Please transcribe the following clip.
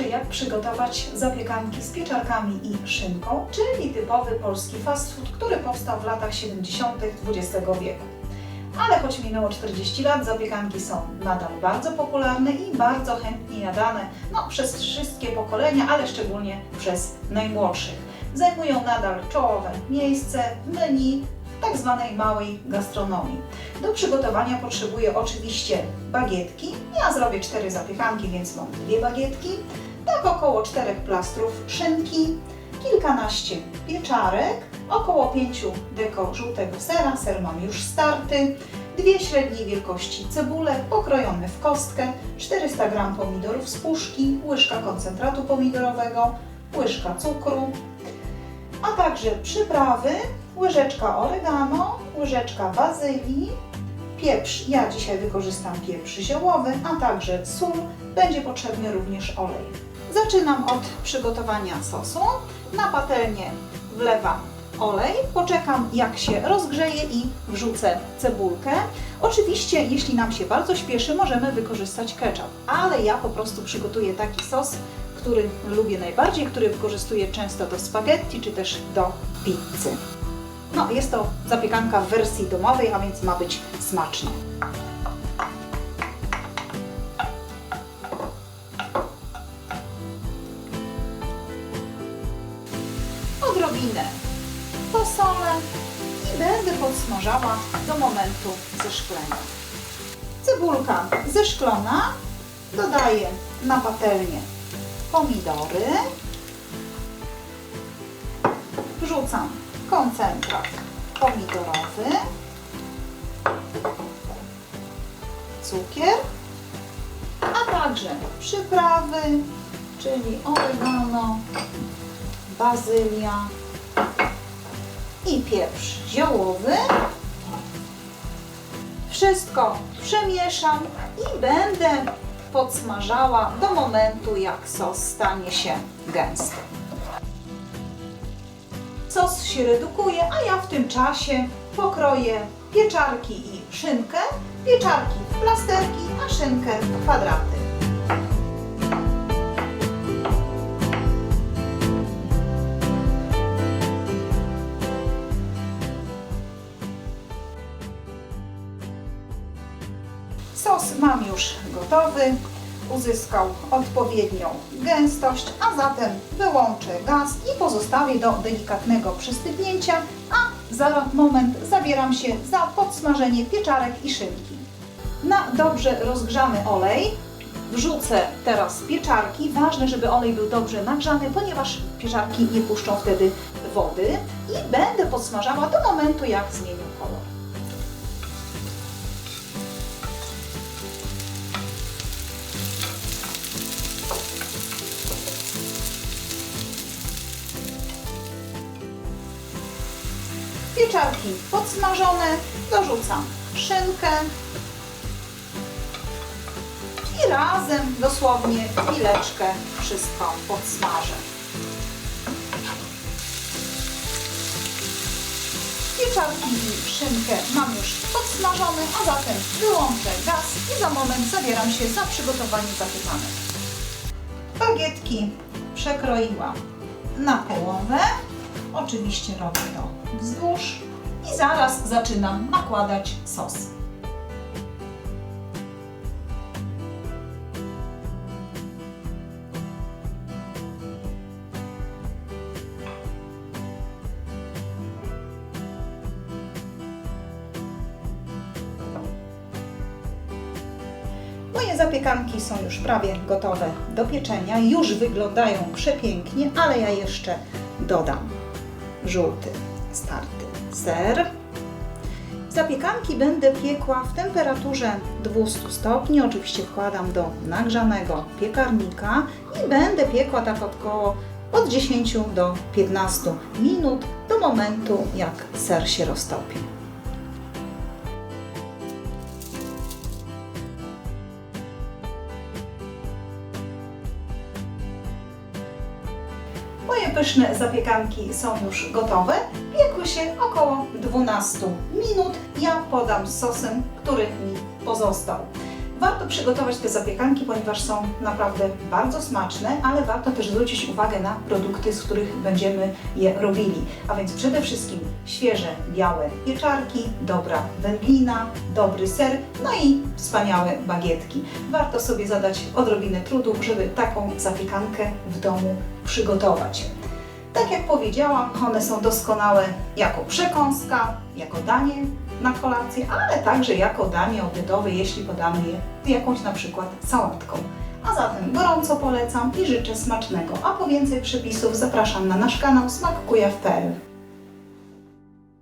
jak przygotować zapiekanki z pieczarkami i szynką, czyli typowy polski fast food, który powstał w latach 70. XX wieku. Ale choć minęło 40 lat, zapiekanki są nadal bardzo popularne i bardzo chętnie jadane no, przez wszystkie pokolenia, ale szczególnie przez najmłodszych. Zajmują nadal czołowe miejsce w menu tak zwanej małej gastronomii. Do przygotowania potrzebuję oczywiście bagietki. Ja zrobię 4 zapiekanki, więc mam dwie bagietki. Tak około 4 plastrów szynki, kilkanaście pieczarek, około 5 deko żółtego sera, ser mam już starty, dwie średniej wielkości cebule pokrojone w kostkę, 400 g pomidorów z puszki, łyżka koncentratu pomidorowego, łyżka cukru, a także przyprawy, łyżeczka oregano, łyżeczka bazylii, pieprz, ja dzisiaj wykorzystam pieprz ziołowy, a także sól, będzie potrzebny również olej. Zaczynam od przygotowania sosu. Na patelnię wlewam olej, poczekam jak się rozgrzeje i wrzucę cebulkę. Oczywiście, jeśli nam się bardzo śpieszy, możemy wykorzystać ketchup, ale ja po prostu przygotuję taki sos, który lubię najbardziej, który wykorzystuję często do spaghetti czy też do pizzy. No, jest to zapiekanka w wersji domowej, a więc ma być smaczna. Odrobinę posolę i będę podsmażała do momentu zeszklenia. Cebulka zeszklona, dodaję na patelnię pomidory, wrzucam koncentrat pomidorowy, cukier, a także przyprawy, czyli oregano, bazylia i pieprz ziołowy. Wszystko przemieszam i będę podsmażała do momentu, jak sos stanie się gęsty. Sos się redukuje, a ja w tym czasie pokroję pieczarki i szynkę. Pieczarki w plasterki, a szynkę w kwadraty. Sos mam już gotowy, uzyskał odpowiednią gęstość, a zatem wyłączę gaz i pozostawię do delikatnego przystygnięcia, a za moment zabieram się za podsmażenie pieczarek i szynki. Na dobrze rozgrzany olej wrzucę teraz pieczarki. Ważne, żeby olej był dobrze nagrzany, ponieważ pieczarki nie puszczą wtedy wody i będę podsmażała do momentu, jak zmienią kolor. Pieczarki podsmażone, dorzucam szynkę i razem dosłownie chwileczkę wszystko podsmażę. Pieczarki i szynkę mam już podsmażone, a zatem wyłączę gaz i za moment zabieram się za przygotowanie zapiekanek. Bagietki przekroiłam na połowę. Oczywiście robię to wzdłuż i zaraz zaczynam nakładać sos. Moje zapiekanki są już prawie gotowe do pieczenia. Już wyglądają przepięknie, ale ja jeszcze dodam żółty, starty ser. Zapiekanki będę piekła w temperaturze 200 stopni. Oczywiście wkładam do nagrzanego piekarnika i będę piekła tak około od 10 do 15 minut do momentu, jak ser się roztopi. Moje pyszne zapiekanki są już gotowe. Piekły się około 12 minut. Ja podam sosem, który mi pozostał. Warto przygotować te zapiekanki, ponieważ są naprawdę bardzo smaczne, ale warto też zwrócić uwagę na produkty, z których będziemy je robili. A więc przede wszystkim świeże, białe pieczarki, dobra wędlina, dobry ser, no i wspaniałe bagietki. Warto sobie zadać odrobinę trudu, żeby taką zapiekankę w domu przygotować. Tak jak powiedziałam, one są doskonałe jako przekąska, jako danie na kolację, ale także jako danie obiadowe, jeśli podamy je jakąś na przykład sałatką. A zatem gorąco polecam i życzę smacznego. A po więcej przepisów zapraszam na nasz kanał smakkujaw.pl.